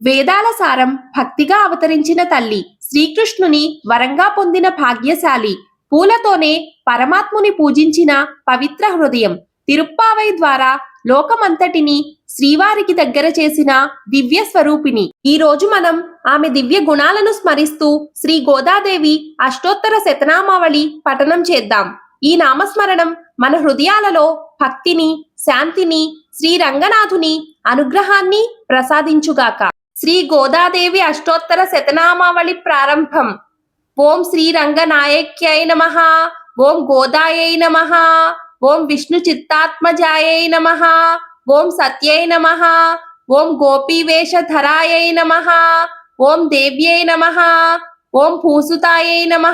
వేదాల సారం భక్తిగా అవతరించిన తల్లి శ్రీకృష్ణుని వరంగా పొందిన భాగ్యశాలి. పూలతోనే పరమాత్ముని పూజించిన పవిత్ర హృదయం. తిరుప్పావై ద్వారా లోకమంతటిని శ్రీవారికి దగ్గర చేసిన దివ్య స్వరూపిణి. ఈ రోజు మనం ఆమె దివ్య గుణాలను స్మరిస్తూ శ్రీ గోదాదేవి అష్టోత్తర శతనామావళి పఠనం చేద్దాం. ఈ నామస్మరణం మన హృదయాలలో భక్తిని శాంతిని శ్రీ రంగనాథుని అనుగ్రహాన్ని ప్రసాదించుగాక. శ్రీ గోదాదేవి అష్టోత్తర శతనామావళి ప్రారంభం. ఓం శ్రీ రంగనాయక్యై నమ. ఓం గోదాయై నమ. ఓం విష్ణు చిత్తాత్మజాయై నమ. ఓం సత్యై నమ. ఓం గోపీవేషధరాయై నమ. ఓం దేవ్యై నమ. ఓం భూసుతాయై నమ.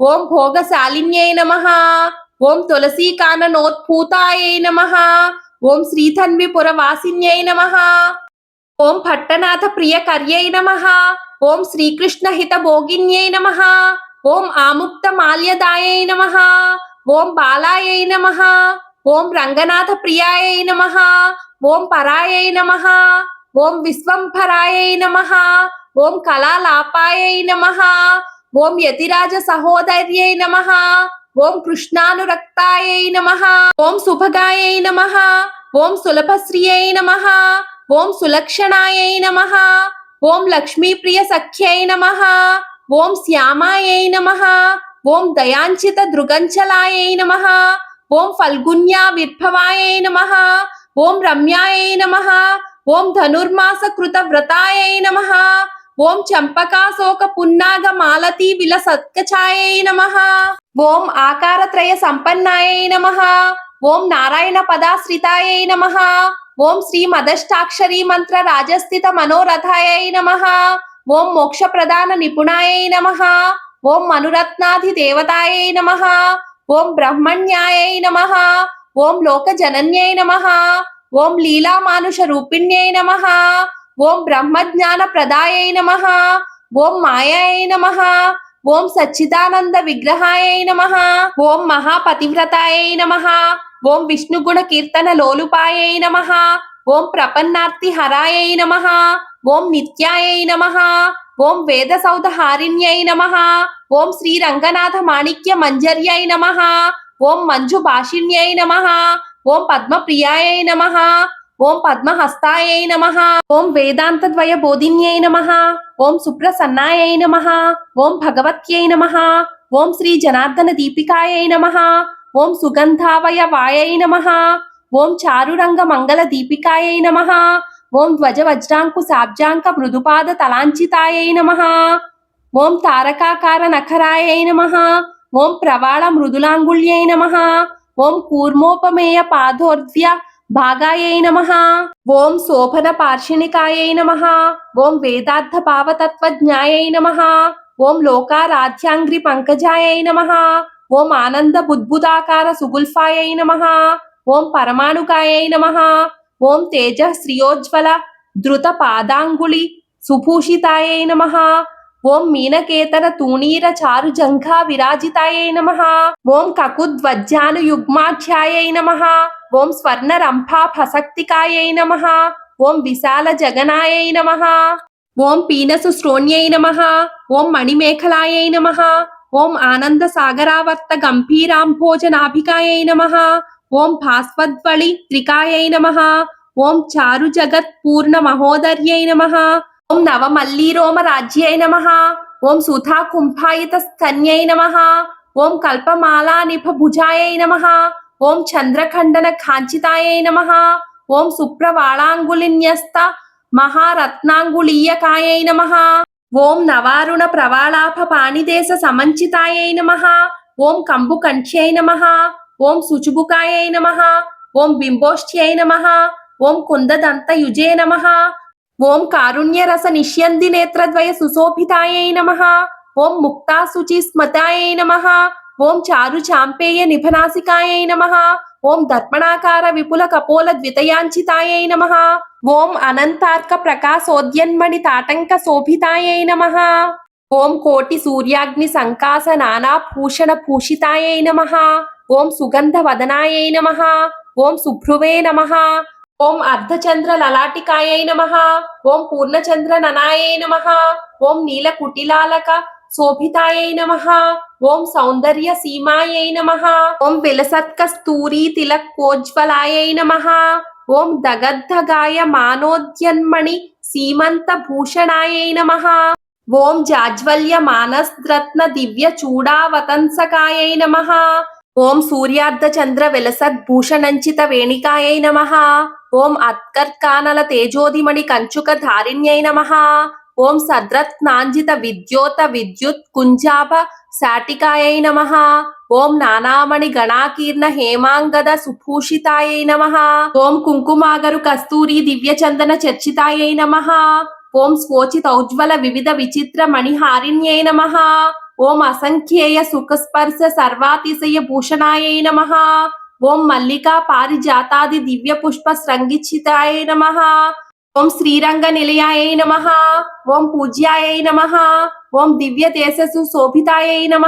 ఓం భోగశాలిన్యై నమ. ఓం తులసీకాననోత్ఫూతాయై నమ. ఓం శ్రీధన్విపురవాసిన్యై నమ. ఓం పట్టనాథ ప్రియ కర్యై నమ ఓం శ్రీకృష్ణ హిత భోగిన్యై నమ ఓం ఆముక్త మాల్యదాయై నమ ఓం బాలాయై నమ ఓం రంగనాథ ప్రియాయై నమ ఓం పరాయై నమ ఓం విశ్వంభరాయై నమ ఓం కళాలాపాయై నమ ఓం యతిరాజ సహోదర్యై నమ ఓం కృష్ణానురక్తాయై నమ ఓం సుభగాయై నమ ఓం సులభశ్రియై నమ ఓం సులక్షణాయై నమ. ఓం లక్ష్మీప్రియ సఖ్యై నమ. ఓం శ్యామాయై నమ. ఓం దయాంచిత దృగంచలాయై నమ. ఓం ఫల్గున్యా విర్భవాయై నమ. ఓం రమ్యాయై నమ. ఓం ధనుర్మాస కృత వ్రతాయై నమ. ఓం చంపకాశోక పున్నాగ మాలతీ విల సత్కచాయై నమ. ఓం ఆకారత్రయ సంపన్నాయై నమ. ఓం నారాయణ పదాశ్రితాయై నమ. ఓం శ్రీ మదష్టాక్షరీ మంత్ర రాజస్థిత మనోరథాయై నమ. ఓం మోక్ష ప్రధాన నిపుణాయై నమ. ఓం మనురత్నాధి దేవతాయై నమ. ఓం బ్రహ్మణ్యాయై నమ. ఓం లోక జనన్యై నమ. ఓం లీలా మానుష రూపిణ్యై నమ. ఓం బ్రహ్మజ్ఞాన ప్రదాయై నమ. ఓం మాయాయై నమ. ఓం సచ్చిదానంద విగ్రహాయై నమ. ఓం మహాపతివ్రతాయై నమ. ఓం విష్ణు గుణ కీర్తన లోలుపాయై నమ ఓం ప్రపన్నార్తి హరాయై నమ ఓం నిత్యాయై నమ ఓం వేద సౌధ హారిణ్యై నమ ఓం శ్రీ రంగనాథ మాణిక్య మంజర్యై నమ ఓం మంజు భాషిణ్యై నమ ఓం పద్మ ప్రియాయై నమ ఓం పద్మహస్తాయై నమ ఓం వేదాంత ద్వయ బోధిన్యై నమ ఓం సుప్రసన్నాయై నమ ఓం భగవత్యై నమ ఓం శ్రీ జనార్దన దీపికాయై నమ ఓం సుగంధావయ వాయై నమ. ఓం చారురంగ మంగళ దీపికాయై నమ. ఓం ధ్వజ వజ్రాంకు సాబ్జాంక మృదుపాద తలాంచితాయై నమ. ఓం తారకాకార నఖరాయై నమ. ఓం ప్రవాళ మృదులాంగుళ్యై నమ. ఓం కూర్మోపమేయ పాదోర్ధ్య భాగాయై నమ. ఓం శోభన పార్షిణికాయై నమ. ఓం వేదార్థ భావతత్వజ్ఞాయై నమ. ఓం లోకారాధ్యాంగ్రి పంకజాయై నమ. ఓం ఆనంద బుద్బుదాకార సుగుల్ఫాయై నమ. ఓం పరమాణుకాయై నమ. ఓం తేజ శ్రియోజ్వల ధృత పాదాంగుళి సుభూషితాయై నమ. ఓం మీనకేతన తూణీర చారు జంఘా విరాజితాయై నమ. ఓం కకుద్వజ్జాను యుగ్మాధ్యాయై నమ. ఓం స్వర్ణ రంభా ఫసక్తికాయై నమ. ఓం విశాల జగనాయై నమ. ఓం పీనసు శ్రోణ్యై నమ. ఓం మణిమేఖలాయై నమ. ఓం ఆనంద సాగరావర్త గంభీరాంభోజనాభికాయై నమ. ఓం భాస్వద్వళి త్రికాయై నమ. ఓం చారు జగత్ పూర్ణ మహోదర్యై నమ. ఓం నవమల్లీరోమ రాజ్యై నమ. ఓం సుధా కుంభాయిత స్తన్యై నమ. ఓం కల్పమాలా నిభ భుజాయై నమ. ఓం చంద్రఖండన కాంచితాయై నమ. ఓం సుప్రవాళాంగులిన్యస్త మహారత్నాంగుళీయకాయై నమ. ఓం నవారుణ ప్రవాళాభ పాణిదేశ సమంచితాయై నమ. ఓం కంబు కంఠ్యై నమ. ఓం శుచుబుకాయై నమ. ఓం బింబోష్ఠ్యై నమ. ఓం కుందదంతయుజే నమ. ఓం కారుణ్యరస నిష్యంది నేత్రద్వయ సుశోభితాయై నమ. ఓం ముక్తాశుచి స్మతాయై నమ. ఓం చారు చాంపేయ నిభనాసికాయై నమ. ఓం దర్పణాకార విపుల కపోల ద్వితయాంచితాయై నమ. ఓం అనంతార్క ప్రకాశోద్యన్మణి తాటంక శోభితాయై నమ. ఓం కోటి సూర్యాగ్ని సంకాస నానా భూషణ భూషితాయై నమ. ఓం సుగంధ వదనాయై నమ. ఓం సుభ్రువే నమ. ఓం అర్ధచంద్ర లలాటికాయై నమ. ఓం పూర్ణచంద్ర ననాయై నమ. ఓం నీల కుటిలాలక శోభితాయై నమ. ఓం సౌందర్య సీమాయై నమ. ఓం విలసత్క విలసత్కస్తూరీ తిలకోజ్వలాయై నమ. ఓం దగద్ధగాయ మానోద్యన్మణి సీమంత భూషణాయై నమ. ఓం జాజ్వల్య మానస్రత్న దివ్య చూడావతంసకాయై నమ. ఓం సూర్యార్ధ చంద్ర విలసద్ భూషణంచిత వేణికాయై నమ. ఓం అత్కర్కానల తేజోదిమణి కంచుక ధారిణ్యై నమ. ఓం సద్రత్నాంజిత విద్యోత విద్యుత్ కుంజాభ శాటికాయై నమ. ఓం నానామణి గణాకీర్ణ హేమాంగద సుభూషితాయై నమ. ఓం కుంకుమాగరు కస్తూరి దివ్యచందన చర్చితాయై నమ. ఓం స్వోచితౌజ్వల వివిధ విచిత్ర మణిహారిణ్యై నమ. ఓం అసంఖ్యేయ సుఖస్పర్శ సర్వాతిశయ భూషణాయై నమ. ఓం మల్లికా పారిజాతాది దివ్య పుష్ప స్రంగిచ్చితాయ నమ. ఓం శ్రీరంగ నిలయాయ నమ. ఓం పూజ్యాయ నమ. ఓం దివ్య దేశసు శోభితాయ నమ.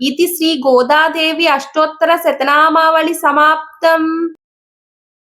ఇది శ్రీ గోదాదేవి అష్టోత్తర శతనామావళి సమాప్తం